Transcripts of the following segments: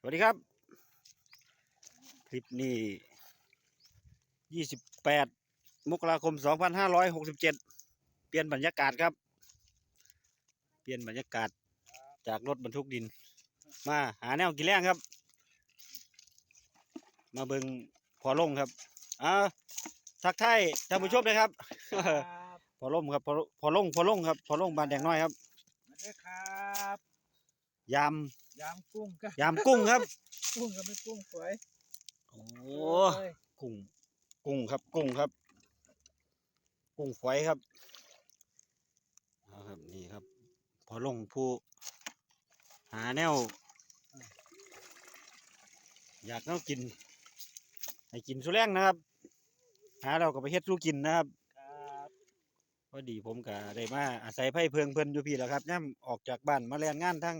สวัสดีครับ คลิปนี้ยี่สิบแปดมกราคมสองพันห้าร้อยหกสิบเจ็ดเปลี่ยนบรรยากาศครับ เปลี่ยนบรรยากาศจากรถบรรทุกดิน มาหาแนวกินแรงครับ มาเบิงพอลงครับอ่าทักทายท่านผู้ชมนะครับ พอลงครับพอพอลงพอลงครับ พอลงบานแดงน้อยครับมาด้วยครับ ยาม ยำกุ้งครับยามกุ้งครับ กุ้งก็ไม่กุ้งสวยโอ้ยกุ้ง กุ้งครับ กุ้งครับ กุ้งฝอยครับเอาครับนี่ครับ พอลงผู้ หาแนว อยากแนวกิน ให้กินสุแรงนะครับ หาเราก็ไปเฮ็ดสู้กินนะครับครับพอดีผมก็ได้มาอาศัยไผ่เพิงเพิ่นอยู่พี่แหล้วครับย่ำออกจากบ้านมาแรงงานทั้ง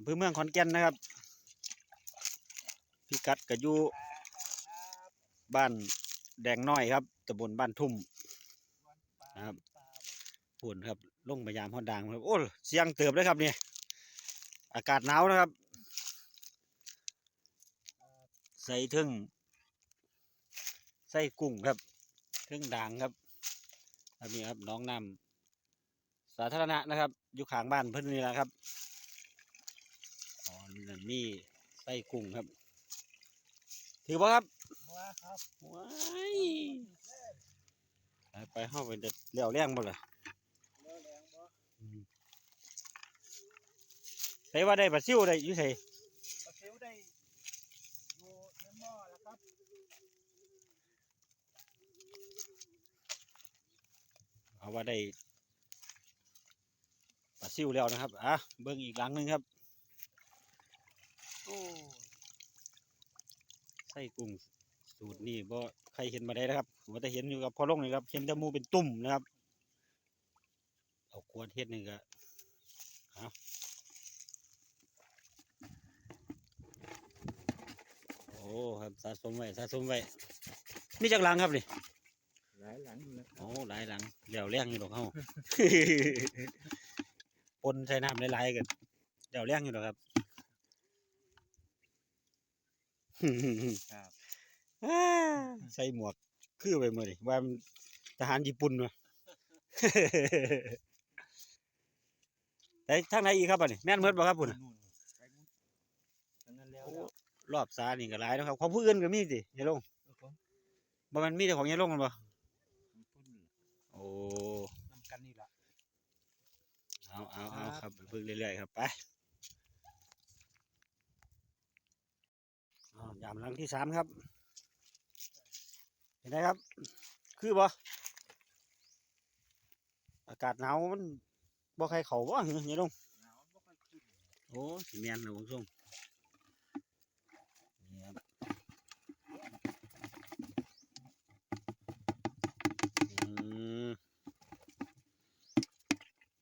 อำเภอเมืองขอนแก่นนะครับพี่กัดก็อยู่บ้านแดงน้อยครับตำบลบ้านทุ่มนะครับปุ่นครับลงพยายามฮอดดังครับโอ้เสียงเติบเลยครับเนี่ยอากาศหนาวนะครับ ใส่ทึ่งใส่กุ้งครับทึ่งด่างครับอันนี้ครับน้องน้ำสาธารณะนะครับ อยู่ข้างบ้านเพิ่นนี่แหละครับ อ๋อนี่มีใส่กุ้งครับ ถือป่ะครับว่าครับว้ายไปไปเข้าไปจะเลี้ยวแรงบ่ล่ะเนื้อแรงบ่ใส่ว่าได้ปลาซิวได้อยู่ไสปลาซิวได้อยู่ในหม้อแล้วครับเอาว่าได้ปลาซิวแล้วนะครับอะเบิ่งอีกหลังหนึงครับโอ้ ใส่กุ้งสูตรนี่บ่ใครเห็นมาได้นะครับว่าแต่เห็นอยู่กับพอลงนี่ครับเห็นแต่หมูเป็นตุ่มนะครับ เอาขวดเฮ็ดนี่ก็เอาโอ้ครับสะสมไว้สะสมไว้นี่จากหลังครับนี่หลายหลังอยู่นะครัโอ้บหลายหลังเหลี่ยวแรงอยู่หรอกเฮาปนใส่น้ำหลายๆกันเหลี่ยวแรงอยู่หรอกครับ ครับอ่าใส่หมวกคือไปหมดเลยว่ามันทหารญี่ปุ่นวะ แต่ทางไหนอีกครับอันนี้แม่นเมดบ่ครับพุ่นน่ะนู่นไปนู่นตอนนั้นแล้วโอ้แล้วรอบสานี่ก็หลายนะครับของผู้อื่นก็มีสิยายลงครับผมบ่แมันมีแต่ของยายลงกันบ่พุ่นโอ้นำกันนี่ละ เอาเอาเอาครับครับไปเบิ่งเรื่อยๆครับไปอ้าว ยามหลังที่สามครับ เห็นไหมครับ คือบ่อากาศหนาวมันบ่ใครเขาบ่เห็นไหมลงหนาวบ่ค่อยขึ้นโอ้สิแม่นนะผมส่งนี่ครับอืม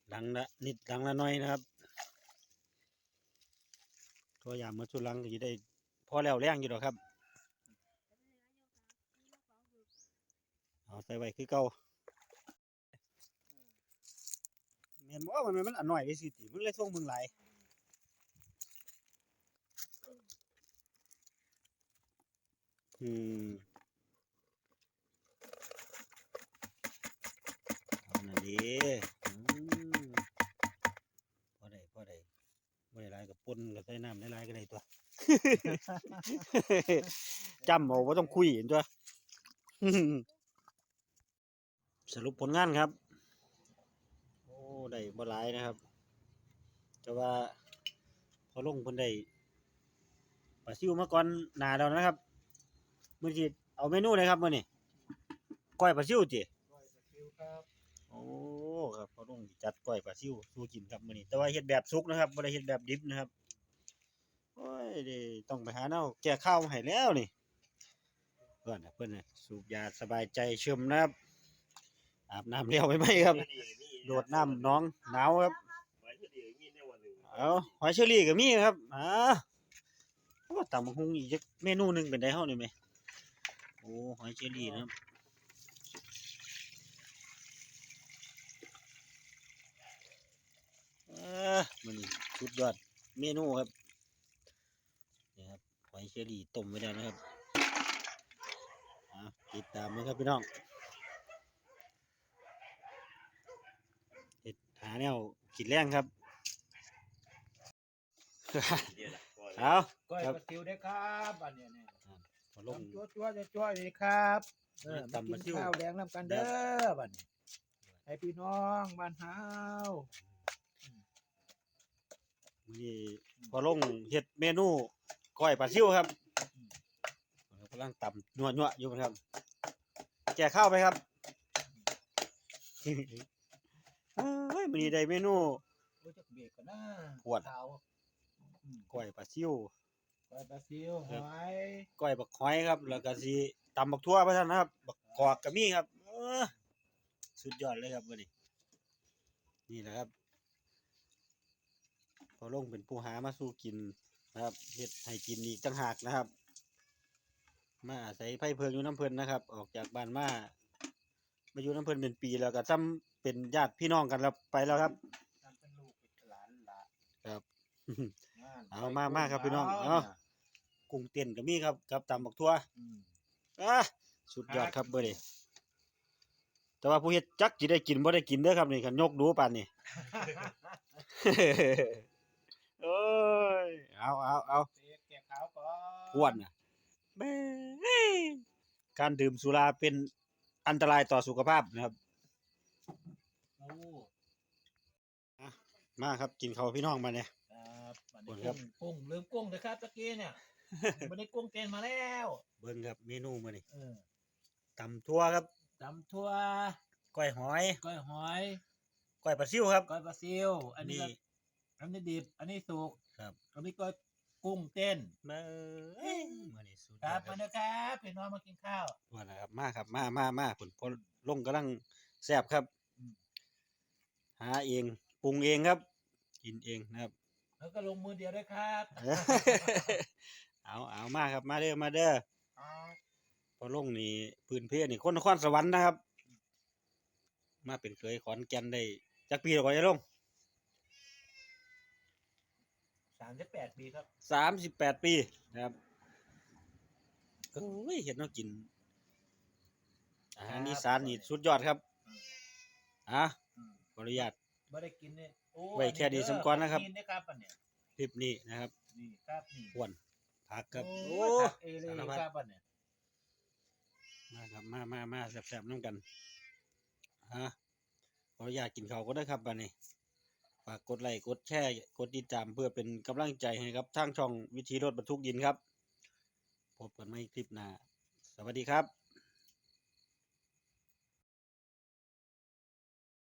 หลังละนิดหลังละหน้อยนะครับตัวยามมาสุดหลังก็จะได้ พอแล้วแรงอยู่หรอกครับเอาใส่ไว้คือเก่าเมนบ่ว่ามันมันอันน้อยไปสิติมันเลยท่วงมึงไหลอืมเอานั่นดีอืมพอได้พอได้บ่ได้หลายกับปนกับใส่น้ำหลายๆก็ได้ตัว จำเอาบ่ต้องคุยเห็นตัวสรุปผลงานครับ โอ้ได้บ่หลายนะครับ แต่ว่าพอลงเพิ่นได้ปลาซิวมาก่อนหน้าแล้วนะครับมื้อนี้เอาเมนูเลยครับมื้อนี้ก้อยปลาซิวติร้อยปลาซิวครับโอ้ครับพอลงสิจัดก้อยปลาซิวสู้กินครับมื้อนี้แต่ว่าเฮ็ดแบบสุกนะครับบ่ได้เฮ็ดแบบดิบนะครับ โอ้ยเดต้องไปหาแนวแก้ข้าวมาให้แล้วนี่ เพิ่นนะเพิ่นนะสูบยาสบายใจเชื่อมนะครับ อาบน้ำเลี้ยวไปไหมครับ โดดน้ำน้องหนาวครับ เอาหอยเชอรี่ก็มีครับอ่าโอ้ตำบักหุงอีกจักเมนูหนึ่งเป็นได้เฮานี่ไหมโอ้หอยเชอรี่นะครับเออมันสุดยอดเมนูครับ อยเชอรี่ต้มไว้แล้วนะครับอะติดตามนะครับพี่น้องเฮ็ดหาแนวกินแรงครับเอาก้อยครับปลาซิวได้ครับอันเนี้ยเนี่ยพอลงตำจั่วจั่วจั่วจั่วเลยครับเออตำมาปกิลานซิวข้าวแดงน้ำกันเด้อบัดนี้ให้พี่น้องบ้านเฮานี่พอลงเฮ็ดเมนู ก้อยปลาซิวครับกำลังตำนัวนัวๆอยู่นะครับแก่ข้าวไปครับเฮ้ยมันนี้ได้เมนูโอ้ยจักเบรกกันนะปวดขาวอืมก้อยปลาซิวก้อยปลาซิวหอยก้อยบักหอยครับ แล้วก็สิตำบักทั่วไปท่านนะครับบักกอกก็มีครับเออสุดยอดเลยครับวันนี้ นี่แหละครับพอลงเป็นผู้หามาสู้กิน นะครับเฮ็ดให้กินอีกต่างหากนะครับ มาอาศัยไผ่เพิงอยู่น้ำเพิ่นนะครับ ออกจากบ้านมามาอยู่น้ำเพิ่นเป็นปีแล้วก็ซ้ำเป็นญาติพี่น้องกันแล้วไปแล้วครับทำเป็นลูกเป็นหลานหลานครับงนเอามามาครับพี่น้องเอา กุ้งเต้นก็มีครับกับตำบักทั่วอืมอะสุดยอดครับเบอร์นี้แต่ว่าผู้เฮ็ดจักสิได้กินบ่ได้กินเด้อครับนี่คันยกดูปานนี้โอ้ย เอาเอาเอาเตะแกะขาวก่อนพวนน่ะแม่การดื่มสุราเป็นอันตรายต่อสุขภาพนะครับโอ้มาครับกินข้าวพี่น้องมาเนี่ยครับบัดขอบคุณนี้ครับกุ้งกุ้งลืมกุ้งนะครับตะกี้เนี่ยบันนี้กุ้งเต้นมาแล้ว เบิ่งครับเมนูมื้อนี้เออตำทั่วครับตำทั่วก้อยหอยก้อยหอยก้อยปลาซิวครับก้อยปลาซิวอันนี้นี่ก็ อันนี้ดิบ อันนี้สุกครับอันนี้ก้อยกุ้งเต้น มาเอ้ยมื้อนี้สุดคยอรัดบคมารับเด้อครับพี่น้องมากินข้าว ว่านะครับมาครับมามามาผลพอลงกำลังแซ่บครับ อืม หาเองปรุงเองครับ กินเองนะครับ แล้วก็ลงมือเดียวด้วยครับเอาเอามาครับมาเด้อมาเด้อครับพอลงนี่พื้นเพนี่คนนครสวรรค์นะครับ มาเป็นเคยขอนแก่นได้จักปีแล้วก็จะลง สามสิบแปดปีครับสามสิบแปดปีนะครับเอ้ยเห็นเนาะกินอาหารอีสานนี่สุดยอดครับอะอืมขออนุญาตไม่ได้กินเนี่ยโอ้ไว้แค่นี้สำคัญนะครับ กินได้ครับอันเนี้ยคลิปนี้นะครับนี่ครับนี่อ้วนผักครับโอ้โอ้ยผักเอเลยสารพัดครับอันเนี้ยมาครับมามามาแซ่บๆน้ำกันฮะขออนุญาตกินข้าวก็ได้ครับบัดนี้ ฝากกดไลค์กดแชร์กดติดตามเพื่อเป็นกำลังใจให้ครับทางช่องวิธีรถบรรทุกดินครับ พบกันใหม่คลิปหน้า สวัสดีครับ